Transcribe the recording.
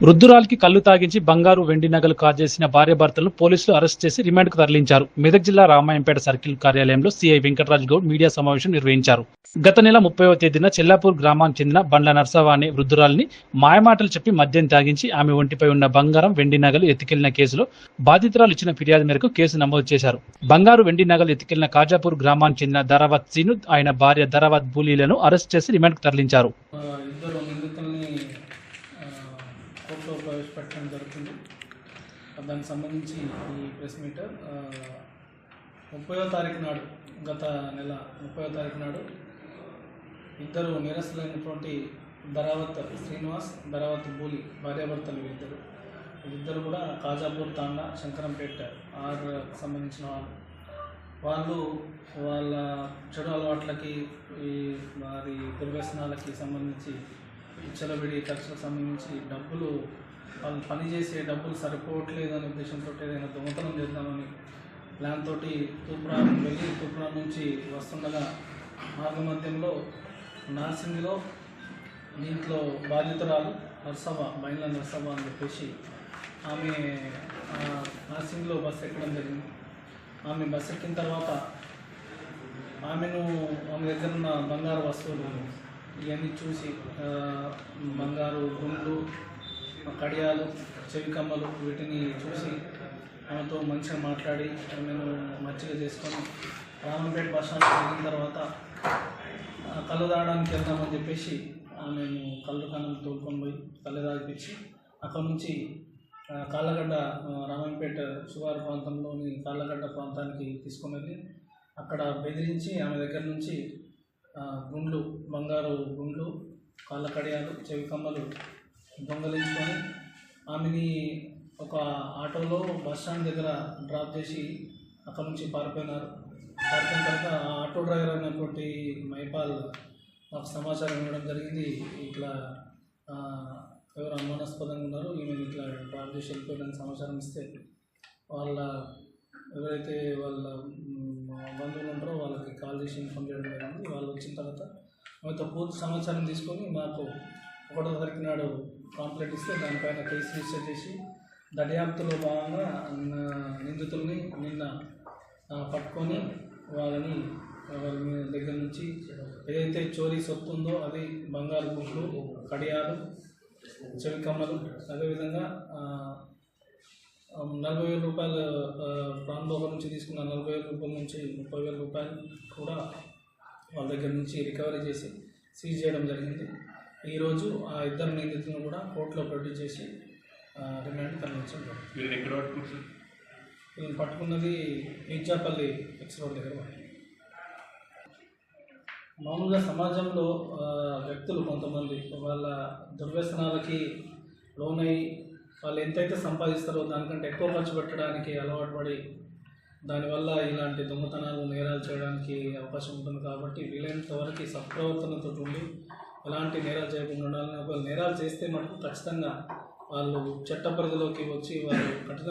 వృద్ధురాలికి కళ్ళు తాగించి బంగారు వెండి నగలు కాజేసిన భార్యాభర్తలను పోలీసులు అరెస్ట్ చేసి రిమాండ్కు తరలించారు. మెదక్ జిల్లా రామాయంపేట సర్కిల్ కార్యాలయంలో సీఐ వెంకటరాజు గౌడ్ మీడియా సమావేశం నిర్వహించారు. గత నెల ముప్పైవ తేదీన చెల్లాపూర్ గ్రామానికి చెందిన బండ్ల నర్సవాణి అనే వృద్ధురాలిని మాయమాటలు చెప్పి మద్యం తాగించి ఆమె ఒంటిపై ఉన్న బంగారం వెండి నగలు ఎత్తుకెళ్ళిన కేసులో బాధితురాలు ఇచ్చిన ఫిర్యాదు మేరకు కేసు నమోదు చేశారు. బంగారు వెండి నగలు ఎత్తుకెళ్ళిన కాజాపూర్ గ్రామానికి చెందిన ధరావత్ సీను ఆయన భార్య ధరావత్ బూలీలను అరెస్ట్ చేసి రిమాండ్కు తరలించారు ఆ, ఇద్దరు నిందితుల్ని ఆ, కోర్టులో ప్రవేశపెట్టడం జరుగుతుంది. దానికి సంబంధించి ఈ ప్రెస్ మీట్ ముప్పయో ముప్పైవ తారీఖు నాడు గత నెల ముప్పయో తారీఖు నాడు ఇద్దరు నిరస్తులైనటువంటి ధరావత్ శ్రీనివాస్ ధరావత్ బూలి భార్యాభర్తలు ఇద్దరు వీరిద్దరు కూడా కాజాపూర్ తాండా శంకరంపేట ఆర్ సంబంధించిన వాళ్ళు. వాళ్ళు వాళ్ళ చెడు అలవాట్లకి ఈ వారి దుర్వ్యసనాలకి సంబంధించి విచ్చలవిడి ఖర్చులకు సంబంధించి డబ్బులు వాళ్ళు పనిచేసే డబ్బులు సరిపోవట్లేదు అనే ఉద్దేశంతో ఏదైనా దొంగతనం చేద్దామని ప్లాన్ తోటి తూప్రాన్ని వెళ్ళి తూప్రాన్ నుంచి వస్తుండగా మార్గ మధ్యంలో నార్సింగ్లో దీంట్లో బాధితురాలు నర్సభ మైన్ల నర్సభ అని చెప్పేసి ఆమె నర్సింగ్లో నార్సింగ్లో బస్సు ఎక్కడం జరిగింది. ఆమె బస్సు ఎక్కిన తర్వాత ఆమెను ఆమె దగ్గర ఉన్న బంగారు వస్తువులు ఇవన్నీ చూసి బంగారు గుండ్లు కడియాలు చెవి కమ్మలు వీటిని చూసి ఆమెతో మంచిగా మాట్లాడి మేము మంచిగా చేసుకొని రామంపేట బస్ స్టాండ్ వెళ్ళిన తర్వాత కళ్ళు తాగడానికి వెళ్దామని చెప్పేసి ఆమెను కళ్ళు కన్నం తోడుకొని పోయి కళ్ళు తాగిపించి అక్కడ నుంచి కాళ్ళగడ్డ రామంపేట శివారు ప్రాంతంలోని కాళ్ళగడ్డ ప్రాంతానికి తీసుకొని వెళ్ళి అక్కడ బెదిరించి ఆమె దగ్గర నుంచి గుండ్లు బంగారు గుండ్లు కాళ్ళ కడియాలు చెవి కమ్మలు దొంగలించుకొని ఆమెని ఒక ఆటోలో బస్ స్టాండ్ దగ్గర డ్రాప్ చేసి అక్కడ నుంచి పారిపోయినారు. పారిపోయిన తర్వాత ఆ ఆటో డ్రైవర్ అయినటువంటి మైపాల్ మాకు సమాచారం ఇవ్వడం జరిగింది. ఇట్లా ఎవరు అనుమానాస్పదంగా ఉన్నారు ఈమెను ఇట్లా డ్రాప్ చేసి వెళ్ళిపోయిన సమాచారం ఇస్తే వాళ్ళ ఎవరైతే వాళ్ళ బంధువులు ఉంటారో వాళ్ళకి కాల్ చేసి ఇన్ఫామ్ చేయడం జరిగింది. వాళ్ళు వచ్చిన తర్వాత ఆమెతో పూర్తి సమాచారం తీసుకొని మాకు ఒకటో తారీఖు నాడు కాంప్లైంట్ ఇస్తే దానిపైన కేసు రిజిస్టర్ చేసి దర్యాప్తులో భాగంగా నిందితుల్ని నిన్న పట్టుకొని వాళ్ళని వాళ్ళ దగ్గర నుంచి ఏదైతే చోరీ సొత్తు ఉందో అది బంగారు గుండ్లు కడియాలు చెవికమ్మలు అదేవిధంగా నలభై వేల రూపాయలు ప్రాణ్ బోగర్ నుంచి తీసుకున్న నలభై వేల రూపాయల నుంచి ముప్పై వేల రూపాయలు కూడా వాళ్ళ దగ్గర నుంచి రికవరీ చేసి సీజ్ చేయడం జరిగింది. ఈరోజు ఆ ఇద్దరు నిందితులను కూడా కోర్టులో ప్రొడ్యూస్ చేసి రిమాండ్ తరలించడం జరిగింది. వీళ్ళని పట్టుకున్నది ఇచ్చాపల్లి ఎక్స్ రోడ్ దగ్గర. మామూలుగా సమాజంలో వ్యక్తులు కొంతమంది వాళ్ళ దుర్వ్యసనాలకి లోనై వాళ్ళు ఎంతైతే సంపాదిస్తారో దానికంటే ఎక్కువ ఖర్చు పెట్టడానికి అలవాటు పడి దానివల్ల ఇలాంటి దొంగతనాలు నేరాలు చేయడానికి అవకాశం ఉంటుంది కాబట్టి వీలైనంత వరకు సత్ప్రవర్తనతో ఉండి ఎలాంటి నేరాలు చేయకుండా ఉండాలని ఒకవేళ నేరాలు చేస్తే మటుకు ఖచ్చితంగా వాళ్ళు చట్ట పరిధిలోకి వచ్చి వాళ్ళు కఠిన